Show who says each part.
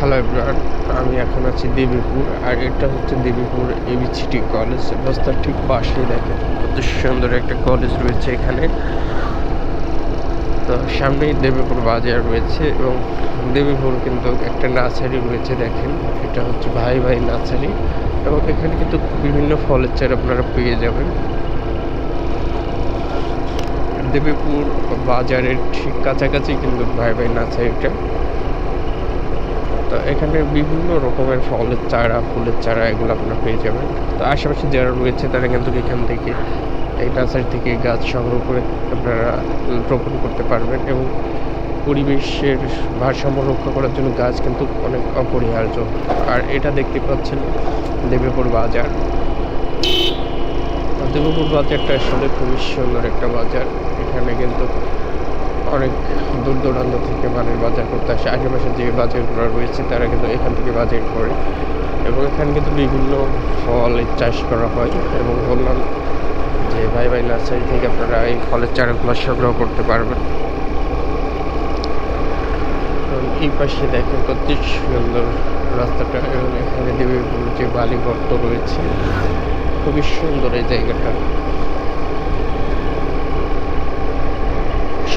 Speaker 1: Hello everyone আমি এখন আছি দেবীপুর আর এটা হচ্ছে দেবীপুর এবিসিটি কলেজ রাস্তার ঠিক পাশেই দেখেন। কত সুন্দর একটা কলেজ রয়েছে এখানে। তো সামনেই দেবীপুর বাজার রয়েছে এবং দেবীপুর কিন্তু একটা নার্সারি রয়েছে দেখেন। এটা হচ্ছে ভাই ভাই নার্সারি এবং এখানে কিন্তু বিভিন্ন ফলের চারা আপনারা পেয়ে যাবেন। দেবীপুর বাজারের ঠিক কাছাকাছি কিন্তু ভাই ভাই নার্সারিটা। তো এখানে বিভিন্ন রকমের ফলের চারা, ফুলের চারা এগুলো আপনারা পেয়ে যাবেন। তো আশেপাশে যারা রয়েছে, তারা কিন্তু এখান থেকে এই নার্সারি থেকে গাছ সংগ্রহ করে আপনারা রোপণ করতে পারবেন এবং পরিবেশের ভারসাম্য রক্ষা করার জন্য গাছ কিন্তু অনেক অপরিহার্য। আর এটা দেখতে পাচ্ছেন দেবীপুর বাজার। দেবীপুর বাজারটা আসলে খুবই সুন্দর একটা বাজার। এখানে কিন্তু অনেক দূর দূরান্ত থেকে মানুষ বাজার করতে আসে। আশেপাশে যে বাজারগুলো রয়েছে, তারা কিন্তু এখান থেকে বাজার করে এবং এখানে কিন্তু বিভিন্ন ফলের চাষ করা হয় এবং বললাম যে ভাই ভাই নার্সারি থেকে আপনারা এই ফলের চারাগুলো সংগ্রহ করতে পারবেন। এই পাশে দেখেন কত সুন্দর রাস্তাটা এবং এখানে দেবীপুর যে বালি গর্ত রয়েছে, খুবই সুন্দর এই জায়গাটা।